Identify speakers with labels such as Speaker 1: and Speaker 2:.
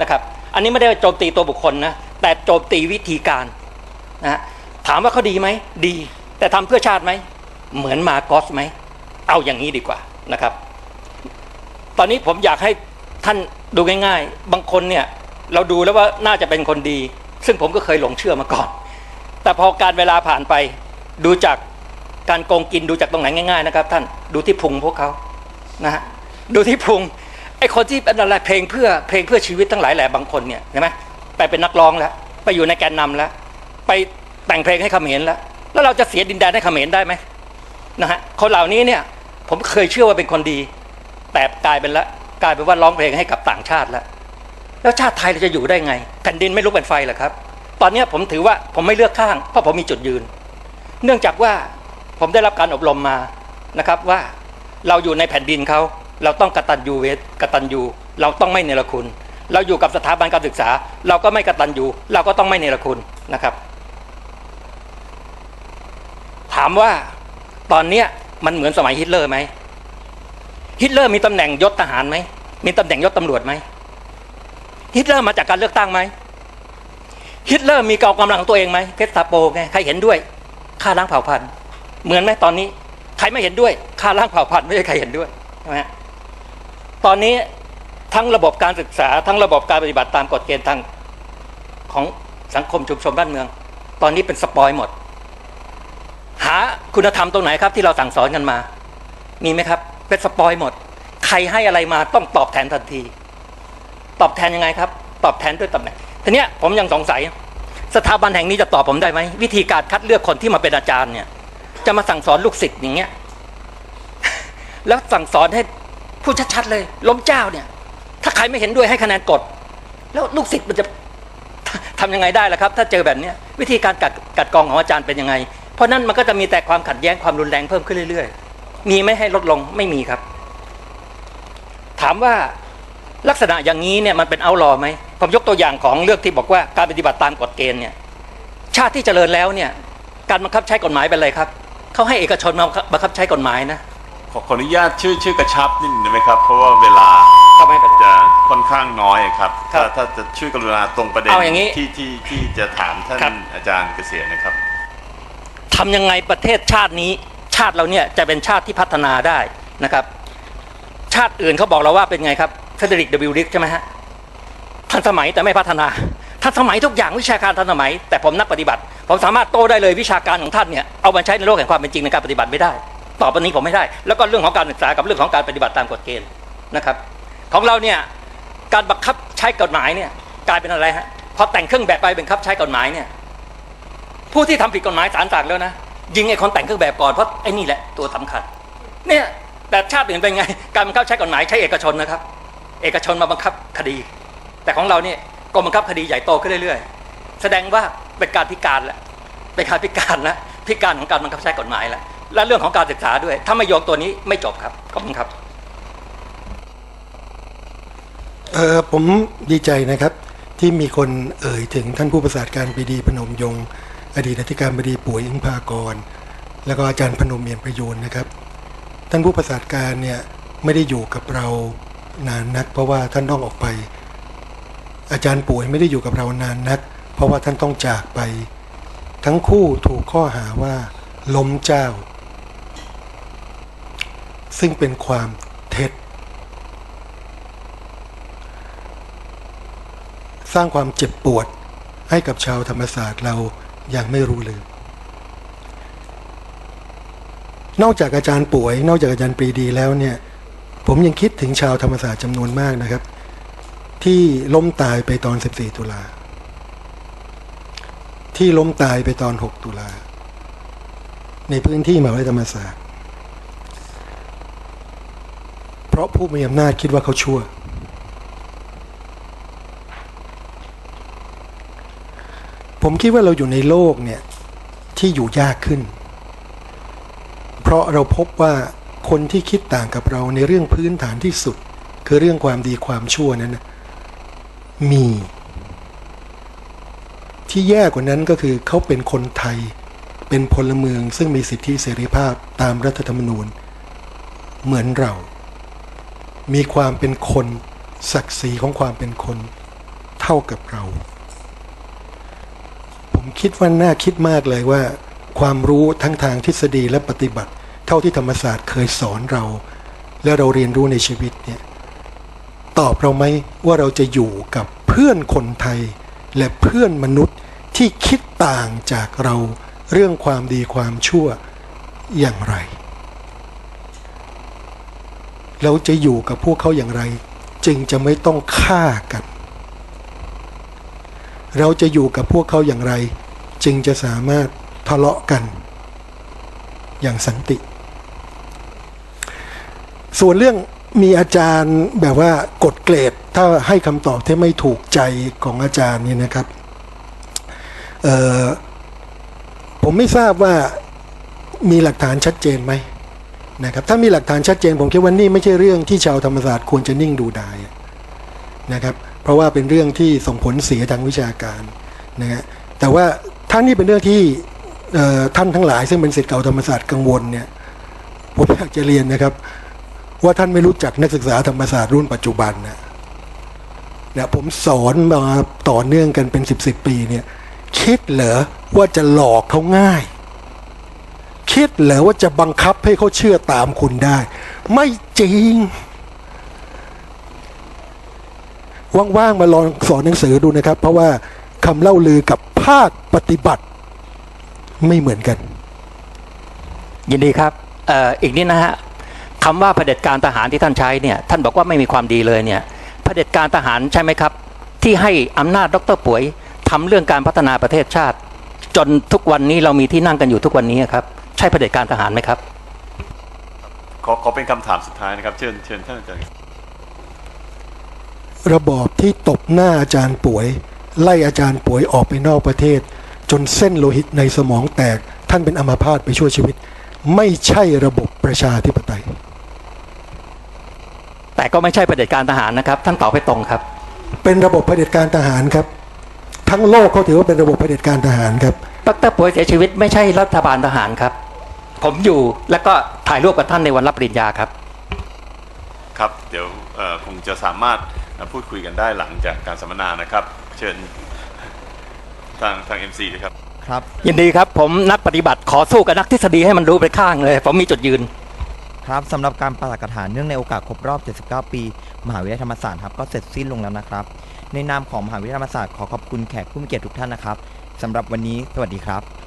Speaker 1: นะครับ อันนี้ไม่ได้โจมตีตัวบุคคลนะ แต่โจมตีวิธีการนะถามว่าเขาดีไหม ดี แต่ทำเพื่อชาติไหม เหมือนมาโกอสไหม เอาอย่างนี้ดีกว่านะครับ ตอนนี้ผมอยากให้ท่านดูง่าย ๆ บางคนเนี่ยเราดูแล้วว่าน่าจะเป็นคนดี ซึ่งผมก็เคยหลงเชื่อมาก่อน แต่พอการเวลาผ่านไป ดูจากการโกงกินดูจากตรงไหนง่าย ๆ นะครับ ท่านดูที่พุงพวกเขานะฮะดูที่พุง ไอ้คนที่เป็นอะไรเพลงเพื่อเพลงเพื่อชีวิตทั้งหลายแหล่บางคนเนี่ยเห็นไหมไปเป็นนักร้องแล้ว ไปอยู่ในแกนนำแล้ว ไปแต่งเพลงให้เขมรแล้ว แล้วเราจะเสียดินแดนให้เขมรได้ไหมนะฮะคนเหล่านี้เนี่ยผมเคยเชื่อว่าเป็นคนดี แต่กลายเป็นละกลายเป็นว่าร้องเพลงให้กับต่างชาติแล้ว แล้วชาติไทยเราจะอยู่ได้ไง แผ่นดินไม่ลุกเป็นไฟหรอครับ ตอนนี้ผมถือว่าผมไม่เลือกข้างเพราะผมมีจุดยืน เนื่องจากว่าผมได้รับการอบรมมานะครับว่าเราอยู่ในแผ่นดินเขา เราต้องกตัญญูเวทกตัญญูเราต้องไม่เนรคุณ เราอยู่กับสถาบันการศึกษา เราก็ไม่กตัญญูเราก็ต้องไม่เนรคุณนะครับ ถามว่าตอนเนี้ยมันเหมือนสมัยฮิตเลอร์ไหมฮิตเลอร์มีตำแหน่งยศทหารไหมมีตำแหน่งยศตำรวจไหมฮิตเลอร์มาจากการเลือกตั้งไหมฮิตเลอร์มีเกองกำลังของตัวเองไหมเพชรตาโปไงใครเห็นด้วยฆ่าล้างเผ่าพันธุ์ เหมือนไหมตอนนี้ ใครไม่เห็นด้วยฆ่าล้างเผ่าพันธุ์ไม่ใช่ใครเห็นด้วยใช่ไหมฮะ ตอนนี้ทั้งระบบการศึกษา ทั้งระบบการปฏิบัติตามกฎเกณฑ์ทางของสังคมชุมชนบ้านเมือง ตอนนี้เป็นสปอยหมด หาคุณธรรมตรงไหนครับที่เราสั่งสอนกันมา มีไหมครับ เป็นสปอยหมด ใครให้อะไรมาต้องตอบแทนทันที ตอบแทนยังไงครับ ตอบแทนด้วยตำแหน่งทีเนี้ยผมยังสงสัย สถาบันแห่งนี้จะตอบผมได้ไหมวิธีการคัดเลือกคนที่มาเป็นอาจารย์เนี่ย จะมาสั่งสอนลูกศิษย์อย่างเงี้ยแล้วสั่งสอนให้ พูดชัดๆเลย ล้มเจ้าเนี่ย ถ้าใครไม่เห็นด้วยให้คะแนนกด แล้วลูกศิษย์มันจะทำยังไงได้ล่ะครับ ถ้าเจอแบบนี้วิธีการกัดกัดกองของอาจารย์เป็นยังไง เพราะนั้นมันก็จะมีแต่ความขัดแย้งความรุนแรงเพิ่มขึ้นเรื่อยๆ มีไม่ให้ลดลงไม่มีครับ ถามว่าลักษณะอย่างนี้เนี่ยมันเป็นเอาลอไหมผมยกตัวอย่างของเรื่องที่บอกว่าการปฏิบัติตามกฎเกณฑ์เนี่ยชาติที่เจริญแล้วเนี่ยการบังคับใช้กฎหมายเป็นอะไรครับเขาให้เอกชนมาบังคับใช้กฎหมายนะ
Speaker 2: ขอขออนุญาตชื่อชื่อกระชับนิดนึงได้ไหมครับ เพราะว่าเวลา
Speaker 1: ทำไมเป็น
Speaker 2: จะค่อนข้างน้อยครับ
Speaker 1: ครั
Speaker 2: ถ้า
Speaker 1: บ
Speaker 2: ถ้าจะช่วยกรุณาตรงประเด็น
Speaker 1: เอาอย่างนี้
Speaker 2: ที่ที่ที่จะถามท่าน
Speaker 1: ครับ
Speaker 2: อาจารย์เกษียณนะครับ
Speaker 1: ทำยังไงประเทศชาตินี้ ชาติเราเนี่ยจะเป็นชาติที่พัฒนาได้นะครับ ชาติอื่นเขาบอกเราว่าเป็นไงครับเฟเดริกเดวิลลิกใช่ไหมฮะทันสมัยแต่ไม่พัฒนาทันสมัยทุกอย่างวิชาการทันสมัย แต่ผมนักปฏิบัติ ผมสามารถโต้ได้เลยวิชาการของท่านเนี่ยเอามาใช้ในโลกแห่งความเป็นจริงในการปฏิบัติไม่ได้ ตอบวันนี้ผมไม่ได้ แล้วก็เรื่องของการศึกษากับเรื่องของการปฏิบัติตามกฎเกณฑ์นะครับ ของเราเนี่ยการบังคับใช้กฎหมายเนี่ยกลายเป็นอะไรฮะพอแต่งเครื่องแบบไปเป็นคับใช้กฎหมายเนี่ยผู้ที่ทำผิดกฎหมายศาลสั่งแล้วนะยิงไอ้คนแต่งเครื่องแบบก่อนเพราะไอ้นี่แหละตัวสำคัญเนี่ยแต่ชาติอื่นเป็นไง การบังคับใช้กฎหมายใช้เอกชนนะครับ เอกชนมาบังคับคดี แต่ของเราเนี่ยกรมบังคับคดีใหญ่โตขึ้นเรื่อยๆ แสดงว่าเป็นการพิการแล้วเป็นการพิการแล้วพิการของการบังคับใช้กฎหมายแล้ว และเรื่องของการศึกษาด้วย ถ้าไม่โยงตัวนี้ไม่จบครับขอบคุณครับ
Speaker 3: เออผมดีใจนะครับที่มีคนเอ่ยถึงท่านผู้ประสาทการปรีดีพนมยง อดีตอธิการบดีปุ๋ยอิงพากร แล้วก็อาจารย์พนมเอียนประยูนนะครับ ท่านผู้ประสาทการเนี่ยไม่ได้อยู่กับเรานานนัก เพราะว่าท่านต้องออกไป อาจารย์ปุ๋ยไม่ได้อยู่กับเรานานนัก เพราะว่าท่านต้องจากไป ทั้งคู่ถูกข้อหาว่าล้มเจ้า ซึ่งเป็นความเท็จ สร้างความเจ็บปวดให้กับชาวธรรมศาสตร์เราย่างไม่รู้เลืมนอกจากอาจารย์ป่วย นอกจากอาจารย์ปรีดีแล้วเนี่ยผมยังคิดถึงชาวธรรมศาสตร์จำนวนมากนะครับ ที่ล้มตายไปตอน 14 ตุลา ที่ล้มตายไปตอน 6 ตุลา ในพื้นที่มหาวิทยาลัยธรรมศาสตร์ เพราะผู้มีอำนาจคิดว่าเขาชั่ว ผมคิดว่าเราอยู่ในโลกเนี่ยที่อยู่ยากขึ้น เพราะเราพบว่าคนที่คิดต่างกับเราในเรื่องพื้นฐานที่สุด คือเรื่องความดีความชั่วนั้นนะมี ที่แย่กว่านั้นก็คือเขาเป็นคนไทย เป็นพลเมืองซึ่งมีสิทธิเสรีภาพตามรัฐธรรมนูญ เหมือนเรา มีความเป็นคนศักดิ์ศรีของความเป็นคนเท่ากับเรา ผมคิดว่าน่าคิดมากเลยว่า ความรู้ทั้งทางทฤษฎีและปฏิบัติ เท่าที่ธรรมศาสตร์เคยสอนเรา และเราเรียนรู้ในชีวิตเนี่ยตอบเราไหมว่าเราจะอยู่กับเพื่อนคนไทย และเพื่อนมนุษย์ที่คิดต่างจากเราเรื่องความดีความชั่วอย่างไร เราจะอยู่กับพวกเขาอย่างไร จึงจะไม่ต้องฆ่ากัน เราจะอยู่กับพวกเขาอย่างไร จึงจะสามารถทะเลาะกัน อย่างสันติ ส่วนเรื่องมีอาจารย์แบบว่ากดเกรดถ้าให้คำตอบที่ไม่ถูกใจของอาจารย์นี่นะครับผมไม่ทราบว่ามีหลักฐานชัดเจนไหม นะครับถ้ามีหลักฐานชัดเจนผมคิดว่านี่ไม่ใช่เรื่องที่ชาวธรรมศาสตร์ควรจะนิ่งดูดายนะครับเพราะว่าเป็นเรื่องที่ส่งผลเสียทางวิชาการนะฮะแต่ว่าถ้านี่เป็นเรื่องที่ท่านทั้งหลาย ซึ่งเป็นศิษย์เก่าธรรมศาสตร์กังวลเนี่ยผมอยากจะเรียนนะครับ ว่าท่านไม่รู้จักนักศึกษาธรรมศาสตร์รุ่นปัจจุบันนะเนี่ยผมสอนมาต่อเนื่องกันเป็นสิบสิบปีเนี่ยคิดเหรอว่าจะหลอกเขาง่าย คิดเหรอว่าจะบังคับให้เขาเชื่อตามคุณได้ ไม่จริง ว่างๆมาลองสอนหนังสือดูนะครับ เพราะว่าคำเล่าลือกับภาคปฏิบัติไม่เหมือนกัน
Speaker 1: ยินดีครับอออีกนิดนะฮะคำว่าเผด็จการทหารที่ท่านใช้เนี่ยท่านบอกว่าไม่มีความดีเลยเนี่ยเผด็จการทหารใช่ไหมครับ ที่ให้อำนาจดรป่วยทำเรื่องการพัฒนาประเทศชาติ จนทุกวันนี้เรามีที่นั่งกันอยู่ทุกวันนี้ครับ ใช่เผด็จการทหารไหมครับ
Speaker 2: ขอขอเป็นคำถามสุดท้ายนะครับ เชิญเชิญท่านอาจารย์
Speaker 3: ระบอบที่ตบหน้าอาจารย์ป่วย ไล่อาจารย์ป่วยออกไปนอกประเทศ จนเส้นโลหิตในสมองแตก ท่านเป็นอัมพาตไปชั่วชีวิต ไม่ใช่ระบบประชาธิปไตย
Speaker 1: แต่ก็ไม่ใช่เผด็จการทหารนะครับท่านตอบให้ตรงครับ
Speaker 3: เป็นระบบเผด็จการทหารครับ ทั้งโลกเขาถือว่าเป็นระบบเผด็จการทหารครับ
Speaker 1: ดรป่วยเสียชีวิตไม่ใช่รัฐบาลทหารครับ ผมอยู่แล้วก็ถ่ายรูปกับท่านในวันรับปริญญาครับ
Speaker 2: ครับเดี๋ยวเอ่อคงจะสามารถเอ่อพูดคุยกันได้หลังจากการสัมมนานะครับ เชิญทางทาง MC เลยครับ
Speaker 4: ครับ
Speaker 1: ยินดีครับผมนักปฏิบัติขอสู้กับนักทฤษฎีให้มันรู้ไปข้างเลย ผมมีจุดยืน
Speaker 4: ครับสำหรับการประกาศฐานเนื่องในโอกาสครบรอบ 79 ปี มหาวิทยาลัยธรรมศาสตร์ครับก็เสร็จสิ้นลงแล้วนะครับ ในนามของมหาวิทยาลัยธรรมศาสตร์ขอขอบคุณแขกผู้มีเกียรติทุกท่านนะครับสำหรับวันนี้สวัสดีครับ